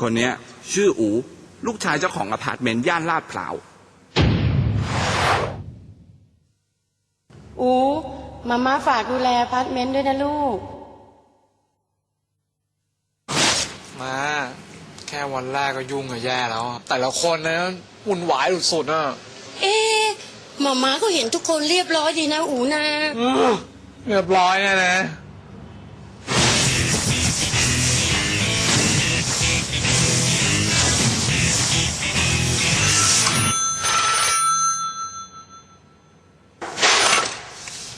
คนเนี้ยชื่ออู ลูกชายเจ้าของอพาร์ตเมนต์ย่านลาดพร้าว อูมาม่าฝากดูแลอพาร์ตเมนต์ด้วยนะลูก มา แค่วันแรกก็ยุ่งกับแย่แล้วอะแต่ละคนนะวุ่นวายสุดๆอะเอ๊ะมาม่าก็เห็นทุกคนเรียบร้อยดีนะอูนะอื้อเรียบร้อยแน่นะ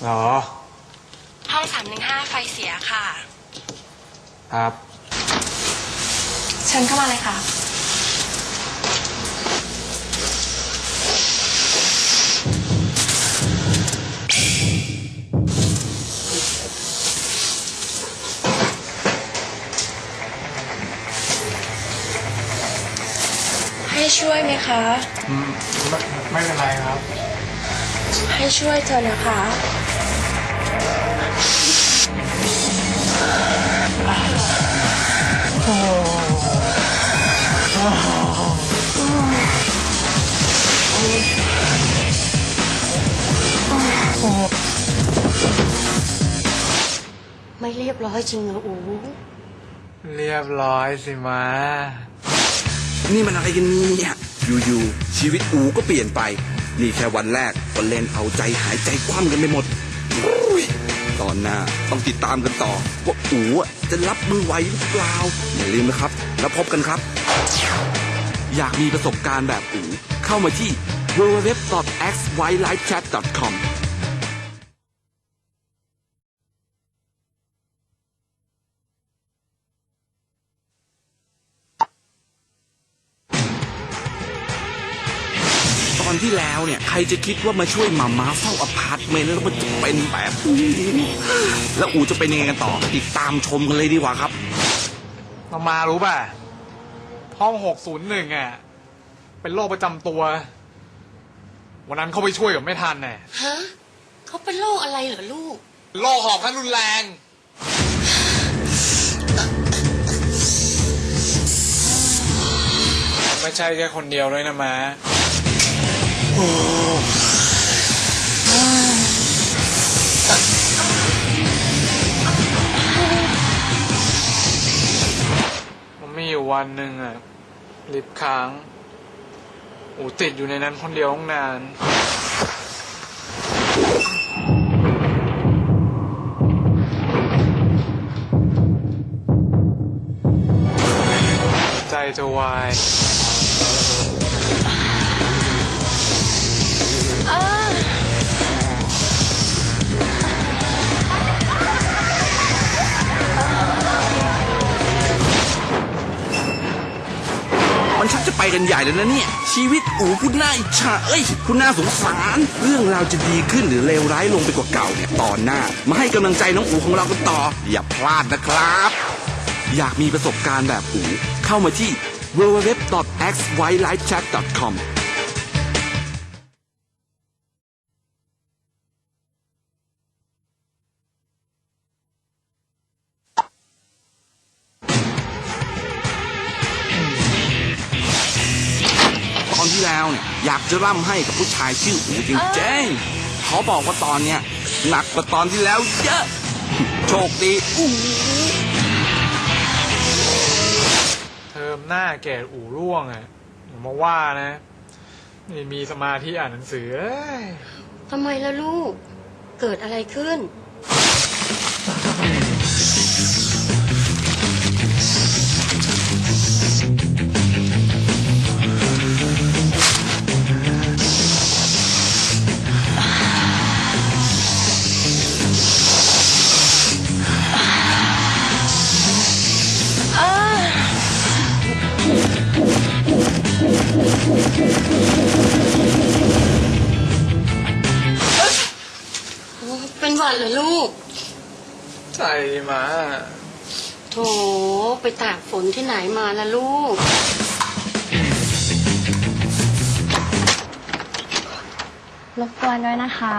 หรอ ห้องสามหนึ่งห้าไฟเสียค่ะ ครับ เชิญเข้ามาเลยค่ะ ให้ช่วยไหมคะ ไม่ไม่เป็นไรครับ ให้ช่วยเธอนะคะ บร้อยจริงเหรออูเรียบร้อยสิมา นี่มันอะไรกันเนี่ยอยู่ๆชีวิตอูก็เปลี่ยนไป นี่แค่วันแรกก็เล่นเอาใจหายใจคว่ำกันไปหมดอุ๊ยตอนหน้าต้องติดตามกันต่อว่าอูอะจะรับมือไหวหรือเปล่า อย่าลืมนะครับ แล้วพบกันครับ อยากมีประสบการณ์แบบอูเข้ามาที่ www.xwhitelifechat.com ที่แล้วเนี่ย ใครจะคิดว่ามาช่วยมาม่าเฝ้าอพาร์ตเมนต์แล้วมันจะเป็นแบบนี้แล้วอูจะเป็นยังไงกันต่อ ติดตามชมกันเลยดีกว่าครับ มามารู้ป่ะ ห้องหกศูนย์หนึ่งอะ เป็นโรคประจำตัว วันนั้นเขาไปช่วยกับไม่ทันแน่ฮะเขาเป็นโรคอะไรเหรอลูก โรคหอบขั้นรุนแรง ไม่ใช่แค่คนเดียวด้วยนะมา มันมีอยู่วันหนึ่งอะลิฟต์ค้างอูติดอยู่ในนั้นคนเดียวตั้งนาน ใจจะวาย มันชักจะไปกันใหญ่แล้วนะเนี่ย ชีวิตอูคุณน่าอิจฉาเอ้ย คุณน่าสงสาร เรื่องราวจะดีขึ้นหรือเลวร้ายลงไปกว่าเก่าเนี่ยตอนหน้า มาให้กำลังใจน้องอูของเรากันต่อ อย่าพลาดนะครับ อยากมีประสบการณ์แบบอูเข้ามาที่ www.xwhitelifechat.com ที่แล้วเนี่ยอยากจะร่ำให้กับผู้ชายชื่ออูจริงๆเขาบอกว่าตอนเนี้ยหนักกว่าตอนที่แล้วเยอะ โชคดีอูเทอมหน้าแก่อู่ร่วงอะอย่ามาว่านะนี่มีสมาธิอ่านหนังสือเอ้ย ทำไมล่ะลูก เกิดอะไรขึ้น เป็นหวัดเหรอลูก ใจมาโถไปตากฝนที่ไหนมาล่ะลูก รบกวนด้วยนะคะ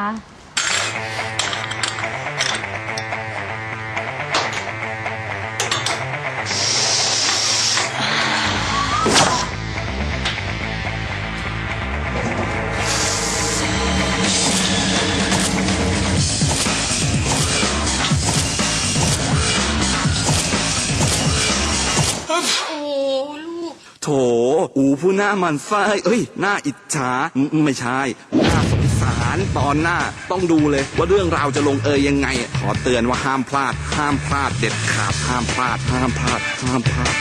อูผู้หน้ามันไส้เอ้ย หน้าอิจฉาไม่ใช่ หน้าสงสารตอนหน้าต้องดูเลยว่าเรื่องราวจะลงเอยยังไง ขอเตือนว่าห้ามพลาด ห้ามพลาดเด็ดขาดห้ามพลาด ห้ามพลาด ห้ามพลาด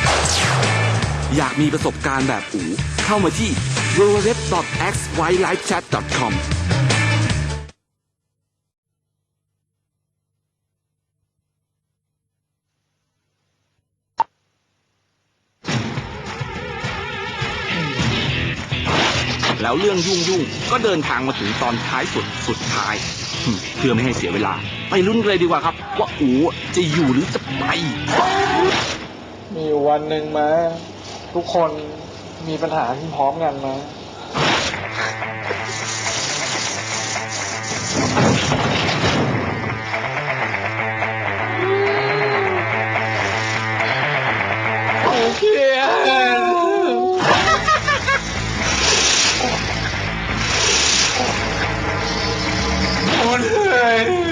อยากมีประสบการณ์แบบอูเข้ามาที่ w w w x y l i f e c h a t c o m แล้วเรื่องยุ่งยุ่งก็เดินทางมาถึงตอนท้ายสุดสุดท้าย เพื่อไม่ให้เสียเวลา ไปรุ่นเลยดีกว่าครับ ว่าอูจะอยู่หรือจะไป มีวันหนึ่งมา ทุกคนมีปัญหาที่พร้อมกันมา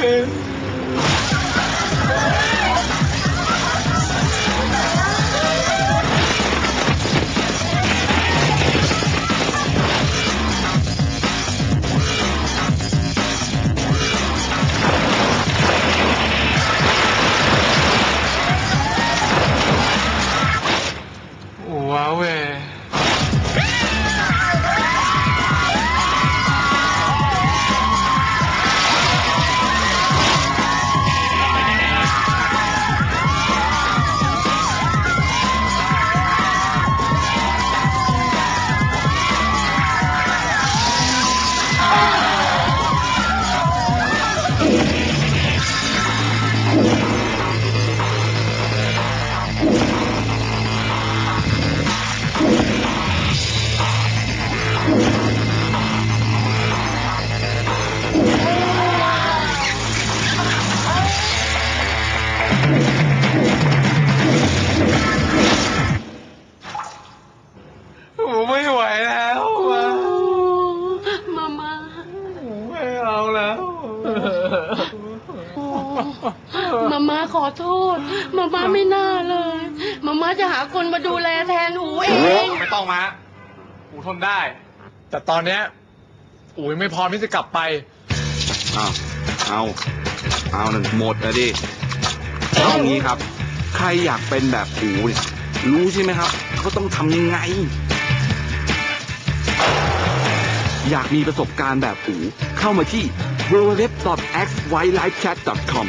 นื่ มามาขอโทษมามาไม่น่าเลยมามาจะหาคนมาดูแลแทนอูเองไม่ต้องมาอูทนได้ แต่ตอนเนี้ยอูยังไม่พร้อมที่จะกลับไปเอาเอาเอานั่นหมดนะดิเอางี้ครับ ใครอยากเป็นแบบอูเนี่ยรู้ใช่ไหมครับเขาต้องทำยังไง อยากมีประสบการณ์แบบอูเข้ามาที่ www.xwhitelifechat.com